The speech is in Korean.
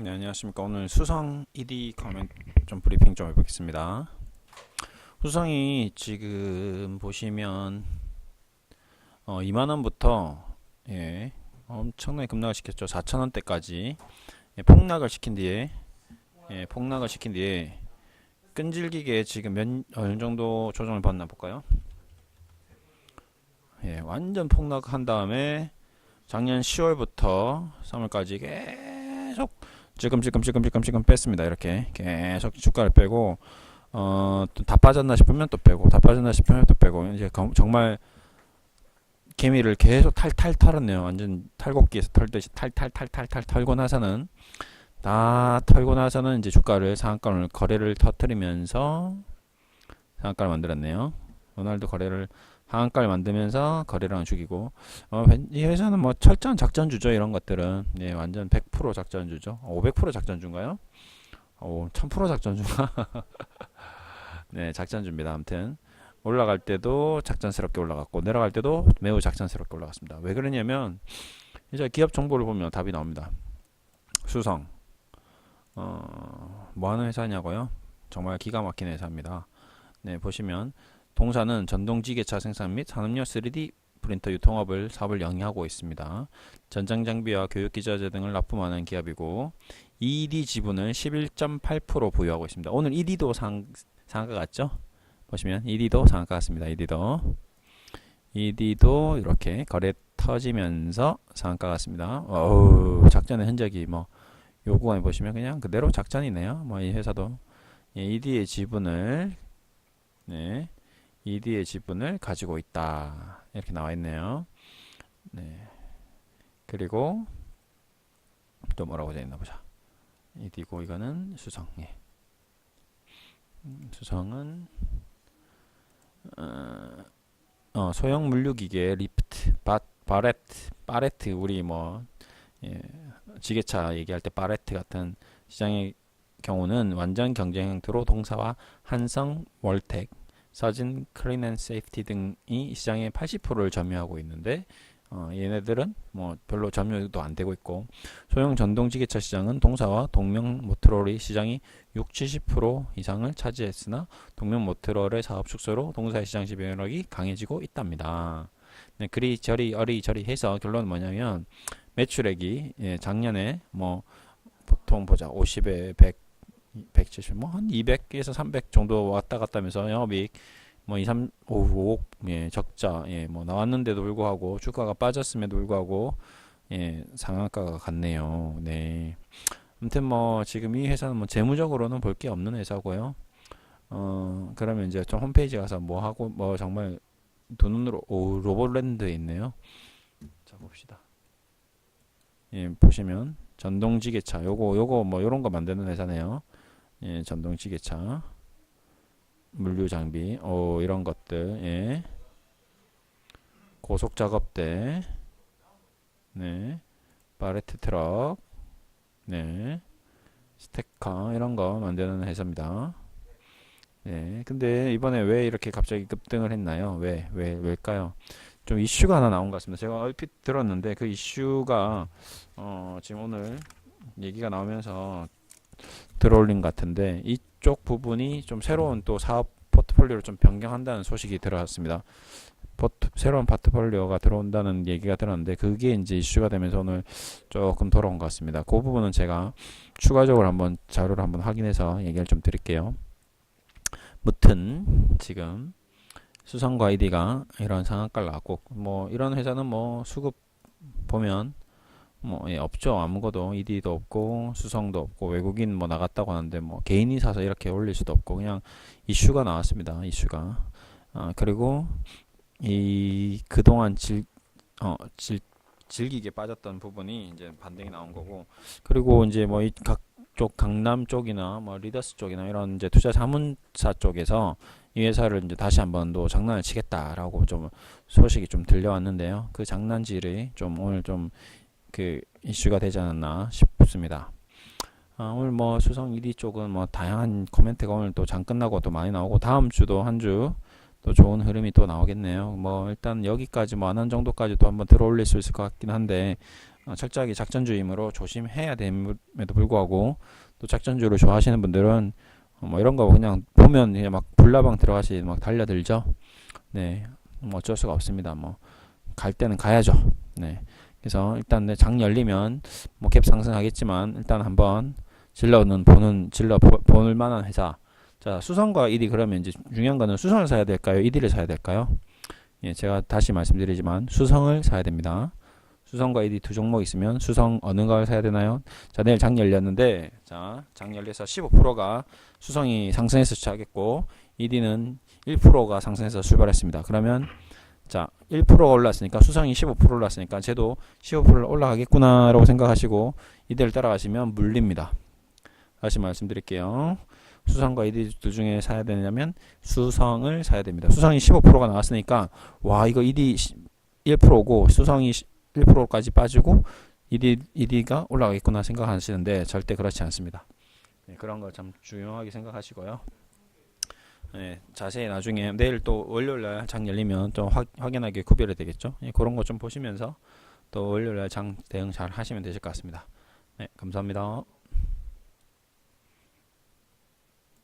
네, 안녕하십니까. 오늘 수성 ED 커맨 좀 브리핑 좀 해보겠습니다. 수성이 지금 보시면 어, 2만 원부터 예, 엄청나게 급락을 시켰죠. 4천 원대까지 예, 폭락을 시킨 뒤에 예, 폭락을 시킨 뒤에 끈질기게 지금 몇 어느 정도 조정을 받나 볼까요? 예, 완전 폭락한 다음에 작년 10월부터 3월까지 계속 찔끔찔끔 찔끔찔끔 찔끔 뺐습니다. 이렇게 계속 주가를 빼고 어, 또다 빠졌나 싶으면 또 빼고 다 빠졌나 싶으면 또 빼고 이제 검- 정말 개미를 계속 탈탈 털었네요. 완전 탈곡기에서 털듯이 탈탈탈탈탈 털고 나서는 다 털고 나서는 이제 주가를 상한가를 거래를 터뜨리면서 상한가를 만들었네요. 오늘도 거래를 상한가를 만들면서 거래량을 죽이고 어, 웬- 이 회사는 뭐 철저한 작전주죠 이런 것들은 예, 완전 100% 작전주죠? 500% 작전주인가요? 오, 1000% 작전주가? 네 작전주입니다. 아무튼. 올라갈 때도 작전스럽게 올라갔고 내려갈 때도 매우 작전스럽게 올라갔습니다. 왜 그러냐면 이제 기업 정보를 보면 답이 나옵니다. 수성. 어, 뭐 하는 회사냐고요? 정말 기가 막힌 회사입니다. 네 보시면 동사는 전동 지게차 생산 및 산업용 3D 프린터 유통업을 사업을 영위하고 있습니다. 전장 장비와 교육 기자재 등을 납품하는 기업이고 ED 지분을 11.8% 보유하고 있습니다. 오늘 ED도 상 상한가 같죠? 보시면 ED도 상한가 같습니다. ED도 ED도 이렇게 거래 터지면서 상한가 같습니다. 어우, 작전의 흔적이 뭐 요구안에 보시면 그냥 그대로 작전이네요. 뭐 이 회사도 예, ED의 지분을 네. ED의 지분을 가지고 있다. 이렇게 나와 있네요. 네. 그리고 또 뭐라고 되어 있나 보자. ED고 이거는 수성. 예. 음, 수성은 어, 어, 소형 물류기계 리프트, 바, 바레트, 바레트 우리 뭐 예, 지게차 얘기할 때 바레트 같은 시장의 경우는 완전 경쟁 형태로 동사와 한성, 월텍, 서진, 클린 앤 세이프티 등이 시장의 80%를 점유하고 있는데 어, 얘네들은 뭐 별로 점유도 안 되고 있고 소형 전동 지게차 시장은 동사와 동명 모트롤이 시장이 6, 70% 이상을 차지했으나 동명 모트롤의 사업 축소로 동사의 시장 지배력이 강해지고 있답니다. 네, 그리 저리 어리 저리 해서 결론은 뭐냐면 매출액이 예, 작년에 뭐 보통 보자 50에 100 170, 뭐 한 200에서 300 정도 왔다 갔다 하면서 영업이익 뭐 2, 3, 5, 5억 예, 적자 예, 뭐 나왔는데도 불구하고 주가가 빠졌음에도 불구하고 예, 상한가가 같네요. 네. 아무튼 뭐 지금 이 회사는 뭐 재무적으로는 볼 게 없는 회사고요. 어, 그러면 이제 좀 홈페이지 가서 뭐 하고 뭐 정말 두 눈으로 오, 로봇랜드 있네요. 자 봅시다. 예, 보시면 전동지게차 요거 요거 뭐 요런 거 만드는 회사네요. 예, 전동지게차, 물류 장비, 어, 이런 것들, 예. 고속 작업대, 네. 바레트 트럭, 네. 스테커, 이런 거 만드는 회사입니다. 네. 근데 이번에 왜 이렇게 갑자기 급등을 했나요? 왜, 왜, 왜일까요? 좀 이슈가 하나 나온 것 같습니다. 제가 얼핏 들었는데 그 이슈가, 어, 지금 오늘 얘기가 나오면서 들어올린 것 같은데 이쪽 부분이 좀 새로운 또 사업 포트폴리오를 좀 변경한다는 소식이 들어왔습니다. 포트, 새로운 포트폴리오가 들어온다는 얘기가 들었는데 그게 이제 이슈가 되면서 오늘 조금 돌아온 것 같습니다. 그 부분은 제가 추가적으로 한번 자료를 한번 확인해서 얘기를 좀 드릴게요. 무튼 지금 수성과 아이디가 이런 상한가를 나왔고 뭐 이런 회사는 뭐 수급 보면 뭐 예, 없죠. 아무것도 ED도 없고 수성도 없고 외국인 뭐 나갔다고 하는데 뭐 개인이 사서 이렇게 올릴 수도 없고 그냥 이슈가 나왔습니다. 이슈가. 아 그리고 이 그동안 질, 어, 질, 질기게 빠졌던 부분이 이제 반등이 나온 거고. 그리고 이제 뭐 이 각 쪽 강남 쪽이나 뭐 리더스 쪽이나 이런 이제 투자 자문사 쪽에서 이 회사를 이제 다시 한번 또 장난을 치겠다라고 좀 소식이 좀 들려왔는데요 그 장난질이 좀 오늘 좀 그 이슈가 되지 않았나 싶습니다. 아, 오늘 뭐 수성 1위 쪽은 뭐 다양한 코멘트가 오늘 또 장 끝나고 또 많이 나오고 다음 주도 한 주 또 좋은 흐름이 또 나오겠네요. 뭐 일단 여기까지 뭐 안한 정도까지 또 한번 들어올릴 수 있을 것 같긴 한데 어, 철저하게 작전주의이므로 조심해야 됨에도 불구하고 또 작전주의를 좋아하시는 분들은 어, 뭐 이런 거 그냥 보면 그냥 막 불나방 들어가시 막 달려들죠. 네, 뭐 어쩔 수가 없습니다. 뭐 갈 때는 가야죠. 네, 그래서 일단 내 장 열리면 뭐 갭 상승하겠지만 일단 한번 질러는 보는 질러 보, 볼 만한 회사. 자 수성과 1위 그러면 이제 중요한 거는 수성을 사야 될까요? 1위를 사야 될까요? 예, 제가 다시 말씀드리지만 수성을 사야 됩니다. 수성과 1위 두 종목 있으면 수성 어느 걸 사야 되나요? 자 내일 장 열렸는데 자 장 열려서 15%가 수성이 상승해서 시작했고 1위는 1%가 상승해서 출발했습니다. 그러면 자 1%가 올랐으니까 수성이 15% 올랐으니까 쟤도 15% 올라가겠구나라고 생각하시고 이대를 따라가시면 물립니다. 다시 말씀드릴게요. 수성과 1위 둘 중에 사야 되냐면 수성을 사야 됩니다. 수성이 15%가 나왔으니까 와 이거 1위 1%고 수성이 1%까지 빠지고 1위 1위가 올라가겠구나 생각하시는데 절대 그렇지 않습니다. 네, 그런 거참 중요하게 생각하시고요. 네, 자세히 나중에 내일 또 월요일 날 장 열리면 좀 확, 확연하게 구별이 되겠죠. 예, 그런 거 좀 보시면서 또 월요일 날 장 대응 잘 하시면 되실 것 같습니다. 네, 감사합니다.